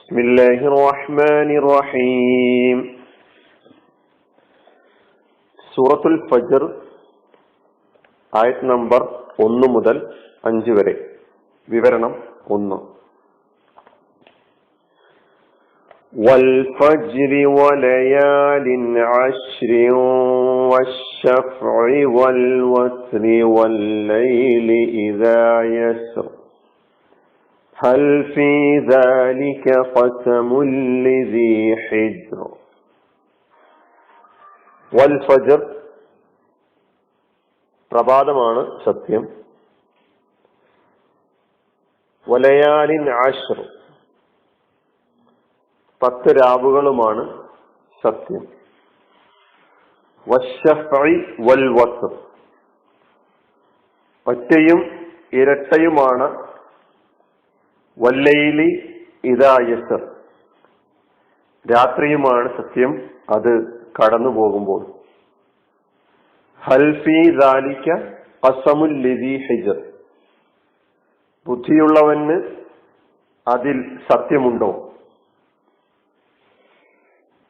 بسم الله الرحمن الرحيم സൂറത്തുൽ ഫജർ ആയത് നമ്പർ ഒന്ന് മുതൽ അഞ്ച് വരെ വിവരണം ഒന്ന് والفجر وليال عشر والشفع والوتر والليل إذا يسر هل في ذلك قسم لذي حجر والفجر പ്രഭാതമാണ് സത്യം വലയാലിൻ ആശ്ർ പത്ത് രാവുകളുമാണ് സത്യം വശഫി വൽ വസർ ഒറ്റയും ഇരട്ടയുമാണ് വല്ലയിലി ഇതായസർ രാത്രിയുമാണ് സത്യം അത് കടന്നു പോകുമ്പോൾ. ഹൽഫി ദാലിക്ക അസമുൽ ലിദി ഹിജർ. ബുദ്ധിയുള്ളവന് അതിൽ സത്യമുണ്ടോ?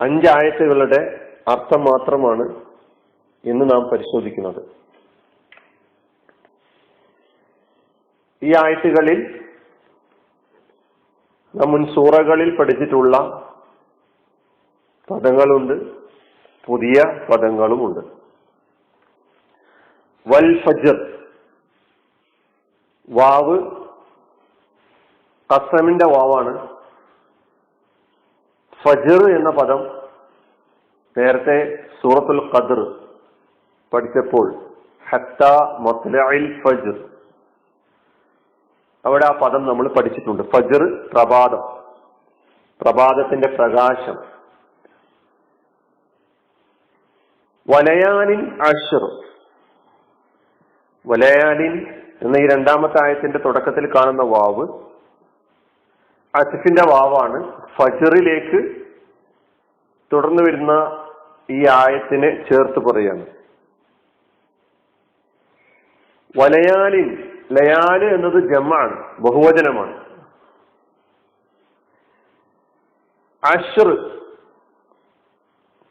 അഞ്ചായത്തുകളുടെ അർത്ഥം മാത്രമാണ് ഇന്ന് നാം പരിശോധിക്കുന്നത്. ഈ ആയത്തുകളിൽ മുൻ സൂറകളിൽ പഠിച്ചിട്ടുള്ള പദങ്ങളുണ്ട്. പുതിയ പദങ്ങളുമുണ്ട്. വൽ ഫജർ. വാവ് കസമിന്റെ വാവാണ്. ഫജർ എന്ന പദം നേരത്തെ സൂറത്തുൽ ഖദർ പഠിച്ചപ്പോൾ ഹത്ത മത്ലഇൽ ഫജർ. അവിടെ ആ പദം നമ്മൾ പഠിച്ചിട്ടുണ്ട്. ഫജർ പ്രഭാതം. പ്രഭാതത്തിന്റെ പ്രകാശം. വലയാലിൻ അഷർ വലയാലിൻ എന്ന ഈ രണ്ടാമത്തെ ആയത്തിന്റെ തുടക്കത്തിൽ കാണുന്ന വാവ് അസിഫിന്റെ വാവാണ്. ഫജറിലേക്ക് തുടർന്നു വരുന്ന ഈ ആയത്തിനെ ചേർത്ത് പറയാണ് വലയാലിൻ ലയാൽ എന്നത് ജമാണ് ബഹുവചനമാണ്. അഷർ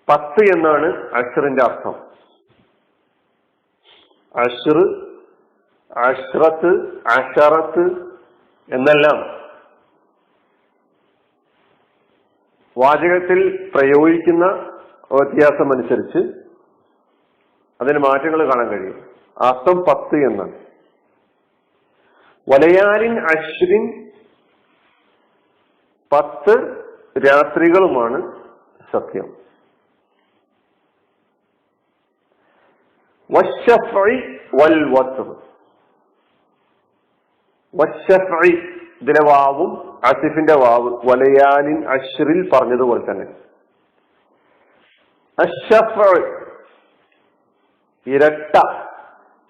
പത്ത് എന്നാണ് അഷറിന്റെ അർത്ഥം. അഷർ അഷ്റത്ത് അഷറത്ത് എന്നെല്ലാം വാചകത്തിൽ പ്രയോഗിക്കുന്ന വ്യത്യാസം അനുസരിച്ച് അതിന് മാറ്റങ്ങൾ കാണാൻ കഴിയും. അർത്ഥം പത്ത് എന്നാണ്. വലയാലിൻ അശ്വിൻ പത്ത് രാത്രികളുമാണ് സത്യം. വൽ വശഫി ഇതിലെ വാവും അസിഫിന്റെ വാവ് വലയാലിൻ അഷ്റിൽ പറഞ്ഞതുപോലെ തന്നെ. അഷഫ് ഇരട്ട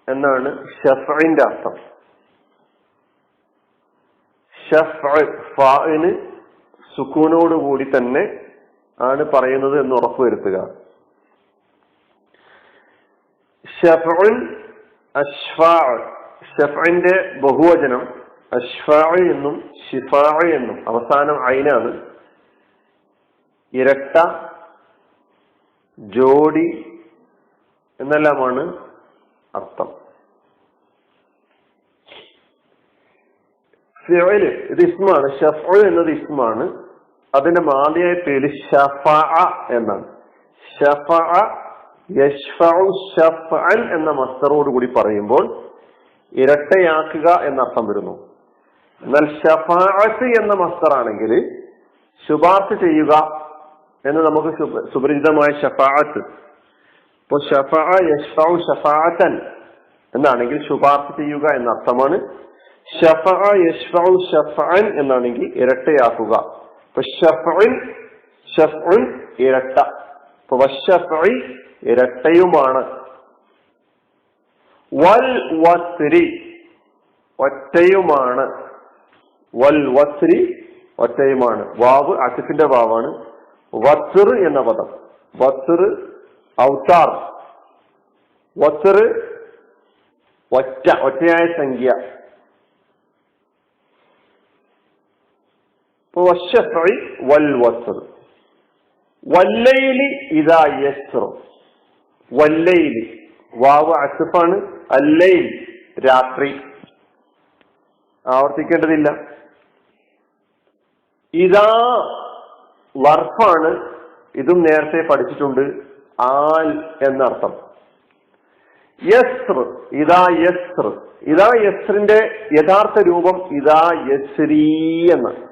എന്നാണ് ഷഫിന്റെ അർത്ഥം. ഷഫിന് സുക്കൂനോടുകൂടി തന്നെ ആണ് പറയുന്നത് എന്ന് ഉറപ്പുവരുത്തുക. അഷ്ഫാ ഷഫിന്റെ ബഹുവചനം അഷ്ഫാ എന്നും ഷിഫാ എന്നും അവസാനം അയിനാണ് ഇരട്ട ജോഡി എന്നെല്ലാമാണ് അർത്ഥം. ഫിഅൽ ഇത് ഇസ്മാണ് ഷഫ് എന്നത് ഇസ്മാണ് അതിന്റെ മാതിയായ പേര് ഷഫ എന്നാണ്. എന്ന മസ്തറോട് കൂടി പറയുമ്പോൾ ഇരട്ടയാക്കുക എന്നർത്ഥം വരുന്നു. എന്നാൽ ഷഫാഅത്ത് എന്ന മസ്തറാണെങ്കിൽ ശുപാർശ ചെയ്യുക എന്ന് നമുക്ക് സുപരിചിതമായ ഷഫാഅത്ത് ഇപ്പൊ ഷഫ ഷഫാഅത്തൻ എന്നാണെങ്കിൽ ശുപാർശ ചെയ്യുക എന്ന അർത്ഥമാണ് എന്നാണെങ്കിൽ ഇരട്ടയാക്കുക. ഇരട്ട. ഇരട്ടയുമാണ്. വൽ വസ്രി ഒറ്റയുമാണ്. വൽ വസ്രി ഒറ്റയുമാണ്. വാവ് അസിഫിന്റെ വാവാണ്. വസ്ർ എന്ന പദം. വസ്ർ ഔത്താർ വസ്ർ ഒറ്റ ഒറ്റയായ സംഖ്യ ഇപ്പൊ വശഫഇ വൽ വസ്ർ വല്ലയിലി ഇതാ രാത്രി. ആവർത്തിക്കേണ്ടതില്ല. ഇതാ വർഫാണ്. ഇതും നേരത്തെ പഠിച്ചിട്ടുണ്ട്. ആൽ എന്നർത്ഥം. യസ്ർ ഇതാ യസ്ർ ഇതാ യസ്രിന്റെ യഥാർത്ഥ രൂപം ഇതാ യസ്രീ എന്ന്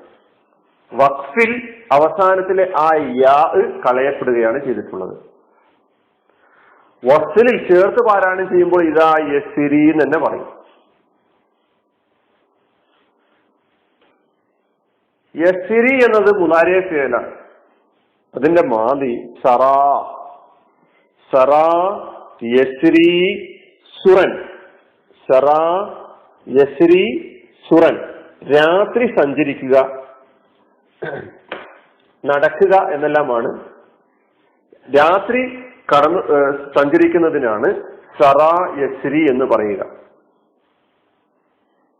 വഖഫിൽ അവസാനത്തിലെ ആ യാ കളയപ്പെടുകയാണ് ചെയ്തിട്ടുള്ളത്. വസ്ലിൽ ചേർത്ത് പാരായണം ചെയ്യുമ്പോൾ ഇതാ യസിരി എന്ന് തന്നെ പറയും. യസിരി എന്നത് മുലാരിയ ഫേലാണ് അതിന്റെ മാതി സറാ. സറാ യസിരി സുറൻ. സറാ യസിരി സുറൻ. രാത്രി സഞ്ചരിക്കുക. നടക്കുക എന്നെല്ലാമാണ്. രാത്രി കടന്നു സഞ്ചരിക്കുന്നതിനാണ് സറാ യസ്രി എന്ന് പറയുക.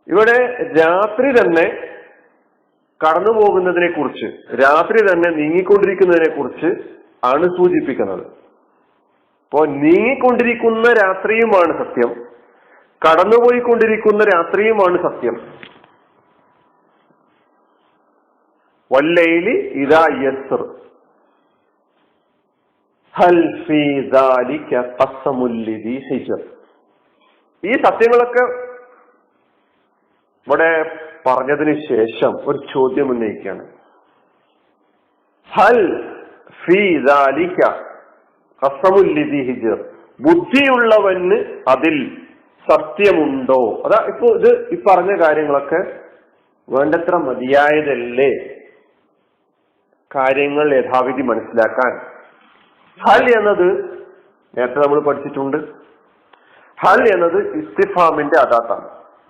ഇവിടെ രാത്രി തന്നെ കടന്നു പോകുന്നതിനെ കുറിച്ച് രാത്രി തന്നെ നീങ്ങിക്കൊണ്ടിരിക്കുന്നതിനെ കുറിച്ച് ആണ് സൂചിപ്പിക്കുന്നത്. അപ്പോ നീങ്ങിക്കൊണ്ടിരിക്കുന്ന രാത്രിയുമാണ് സത്യം. കടന്നുപോയിക്കൊണ്ടിരിക്കുന്ന രാത്രിയുമാണ് സത്യം. വല്ലയിൽ ഇതാ യസ്ർ. ഈ സത്യങ്ങളൊക്കെ ഇവിടെ പറഞ്ഞതിന് ശേഷം ഒരു ചോദ്യം ഉന്നയിക്കുകയാണ്. ഹൽ ഹിജർ. ബുദ്ധിയുള്ളവന് അതിൽ സത്യമുണ്ടോ? അതാ ഇപ്പൊ ഇത് ഈ പറഞ്ഞ കാര്യങ്ങളൊക്കെ വേണ്ടത്ര മതിയായതല്ലേ? കാര്യങ്ങൾ യഥാവിധി മനസ്സിലാക്കാൻ. ഹൽ എന്നത് നേരത്തെ നമ്മൾ പഠിച്ചിട്ടുണ്ട്. ഹൽ എന്നത് ഇസ്തിഫാമിന്റെ അതാത്താണ്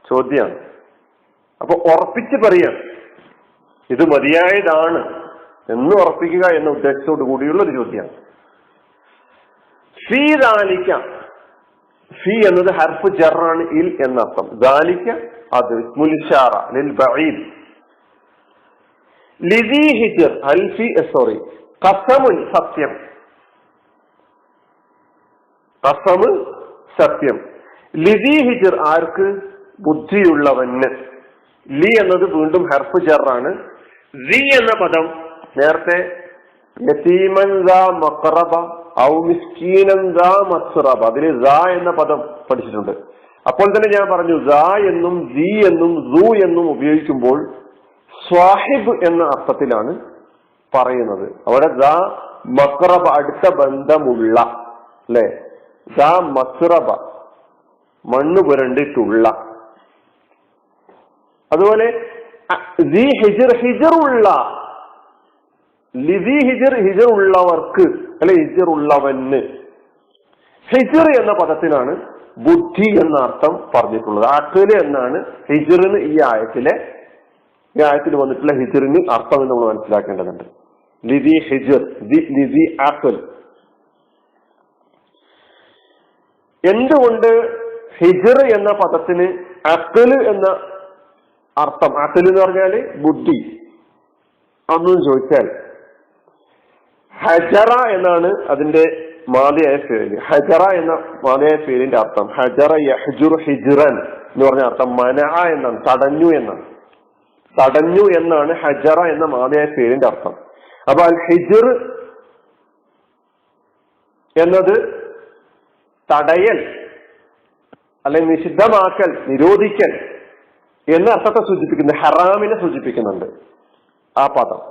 ചോദ്യമാണ് അപ്പൊ ഉറപ്പിച്ച് പറയാം ഇത് മതിയായതാണ് എന്ന് ഉറപ്പിക്കുക എന്ന ഉദ്ദേശത്തോടു കൂടിയുള്ള ഒരു ചോദ്യമാണ് ഫീ ദാലിക്ക ഫീ എന്നത് ഹർഫ് ജറാണ് ഇൽ എന്നർത്ഥം. ദാലിക്ക അത് മുലിഷാറ ലിൽ ബഈദ്. അൽഫി സോറി കസമുൻ സത്യം. കസമ് സത്യം. ലിദി ഹിജർ ആർക്ക്? ബുദ്ധിയുള്ളവന്. ലി എന്നത് വീണ്ടും ഹർഫ് ജറാണ്. ലി എന്ന പദം നേരത്തെ ഔ അതിൽ എന്ന പദം പഠിച്ചിട്ടുണ്ട്. അപ്പോൾ തന്നെ ഞാൻ പറഞ്ഞു എന്നും എന്നും എന്നും ഉപയോഗിക്കുമ്പോൾ സ്വാഹിബ് എന്ന അർത്ഥത്തിലാണ് പറയുന്നത്. അവിടെ ദാ മക്റബ അടുത്ത ബന്ധമുള്ള അല്ലെ? ദാ മസ്റബ മണ്ണ് പുരണ്ടിട്ടുള്ള. അതുപോലെ ഹിജറുള്ള ഹിജർ ഉള്ള ലിദി ഹിജർ ഹിജർ ഉള്ളവർക്ക് അല്ലെ ഹിജർ ഉള്ളവന് ഹിജർ എന്ന പദത്തിനാണ് ബുദ്ധി എന്ന അർത്ഥം പറഞ്ഞിട്ടുള്ളത്. അക്കൽ എന്നാണ് ഹിജറിന് ഈ ആയത്തിലെ ഈ ആയത്തിൽ വന്നിട്ടുള്ള ഹിജിറിന് അർത്ഥം നമ്മൾ മനസ്സിലാക്കേണ്ടതുണ്ട്. ലിദി ഹിജിർ ലിദി ആപ്പിൾ എന്തുകൊണ്ട് ഹിജിർ എന്ന പദത്തിന് അക്കൽ എന്ന അർത്ഥം? അക്കൽ എന്ന് പറഞ്ഞാൽ ബുദ്ധി. അതൊന്നും ചോദിച്ചാൽ ഹജറ എന്നാണ് അതിന്റെ മാതയായ പേര്. ഹജറ എന്ന മാതയായ പേരിന്റെ അർത്ഥം. ഹജറ യഹ്ജുർ ഹിജ്റൻ എന്ന് പറഞ്ഞ അർത്ഥം. മനഅ എന്നാണ് തടഞ്ഞു എന്നാണ്. തടഞ്ഞു എന്നാണ് ഹജറ എന്ന മാതയായ പേരിന്റെ അർത്ഥം. അപ്പൊ അൽ ഹിജർ എന്നത് തടയൽ അല്ലെങ്കിൽ നിഷിദ്ധമാക്കൽ നിരോധിക്കൽ എന്ന അർത്ഥത്തെ സൂചിപ്പിക്കുന്നു. ഹറാമിനെ സൂചിപ്പിക്കുന്നുണ്ട് ആ പദം.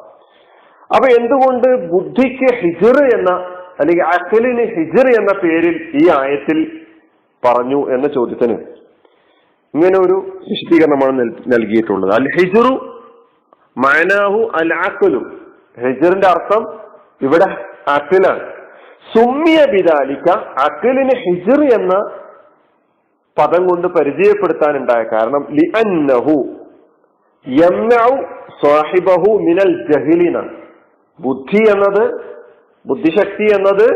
അപ്പൊ എന്തുകൊണ്ട് ബുദ്ധിക്ക് ഹിജർ എന്ന അല്ലെങ്കിൽ അഖലിന് ഹിജർ എന്ന പേരിൽ ഈ ആയത്തിൽ പറഞ്ഞു എന്ന ചോദ്യത്തിന് ഇങ്ങനെ ഒരു വിശദീകരണമാണ് നൽകിയിട്ടുള്ളത്. അൽ ഹിജുറു മാനാഹു അൽ അക്കലു ഹിജറിന്റെ അർത്ഥം ഇവിടെ അക്കലാണ് സുമ്മിയ ബിദാലിക്ക അക്കലിന് ഹിജർ എന്ന പദം കൊണ്ട് പരിചയപ്പെടുത്താൻ ഉണ്ടായ കാരണം ലി അന്നഹു യംനഉ സാഹിബഹു മിനൽ ജഹിലിന. ബുദ്ധി എന്നത് ബുദ്ധിശക്തി എന്നത്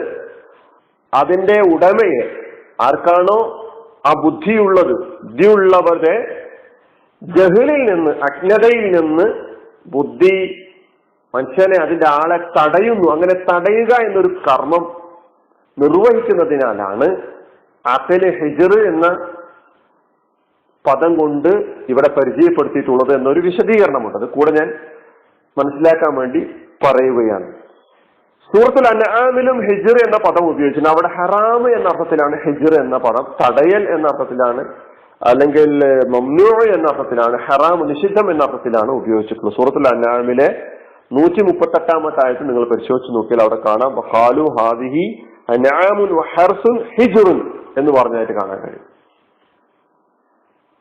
അതിന്റെ ഉടമയെ ആർക്കാണോ ആ ബുദ്ധിയുള്ളത് ബുദ്ധിയുള്ളവരെ ജഹിലിൽ നിന്ന് അജ്ഞതയിൽ നിന്ന് ബുദ്ധി മനുഷ്യനെ അതിന്റെ ആളെ തടയുന്നു. അങ്ങനെ തടയുക എന്നൊരു കർമ്മം നിർവഹിക്കുന്നതിനാലാണ് അക്കൽ ഹിജർ എന്ന പദം കൊണ്ട് ഇവിടെ പരിചയപ്പെടുത്തിയിട്ടുള്ളത് എന്നൊരു വിശദീകരണമുണ്ട്. അത് കൂടെ ഞാൻ മനസ്സിലാക്കാൻ വേണ്ടി പറയുകയാണ്. സൂറത്തുൽ അനാമിലും ഹിജർ എന്ന പദം ഉപയോഗിച്ചിട്ടുണ്ട്. അവിടെ ഹറാം എന്ന അർത്ഥത്തിലാണ് ഹിജർ എന്ന പദം തടയൽ എന്ന അർത്ഥത്തിലാണ് അല്ലെങ്കിൽ മമ്നൂ എന്ന അർത്ഥത്തിലാണ് ഹറാം നിഷിദ്ധം എന്ന അർത്ഥത്തിലാണ് ഉപയോഗിച്ചിട്ടുള്ളത്. സൂറത്തുൽ അനാമിലെ നൂറ്റി മുപ്പത്തെട്ടാമത്തെ ആയത്ത് നിങ്ങൾ പരിശോധിച്ച് നോക്കിയാൽ അവിടെ കാണാം ഹാലു ഹാദിഹി അനാമുൻ ഹർസുൻ ഹിജുറുൻ എന്ന് പറഞ്ഞായിട്ട് കാണാൻ കഴിയും.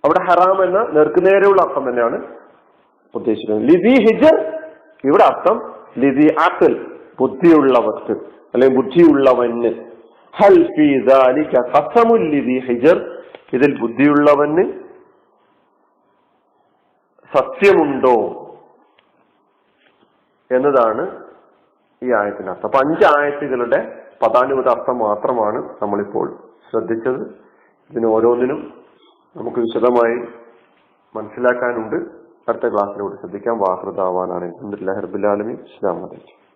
അവിടെ ഹറാം എന്ന നേർക്കുനേരെയുള്ള അർത്ഥം തന്നെയാണ് ഉദ്ദേശിക്കുന്നത്. ലിതി ഹിജർ ഇവിടെ അർത്ഥം ലിദി ആക്കൽ ബുദ്ധിയുള്ളവർക്ക് അല്ലെങ്കിൽ ബുദ്ധിയുള്ളവന്. ഹിജർ. ഇതിൽ ബുദ്ധിയുള്ളവന് സത്യമുണ്ടോ എന്നതാണ് ഈ ആയത്തിന്റെ അർത്ഥം അപ്പൊ അഞ്ച് ആയത്തുകളുടെ പതാനുപത അർത്ഥം മാത്രമാണ് നമ്മളിപ്പോൾ ശ്രദ്ധിച്ചത്. ഇതിന് ഓരോന്നിനും നമുക്ക് വിശദമായി മനസ്സിലാക്കാനുണ്ട്. അടുത്ത ക്ലാസ്സിലൂടെ ശ്രദ്ധിക്കാം. വാഹൃതാവാനാണ് അലഹദില്ലാ ഹർബുലാലമി ഇസ്ലാം വലൈക്കും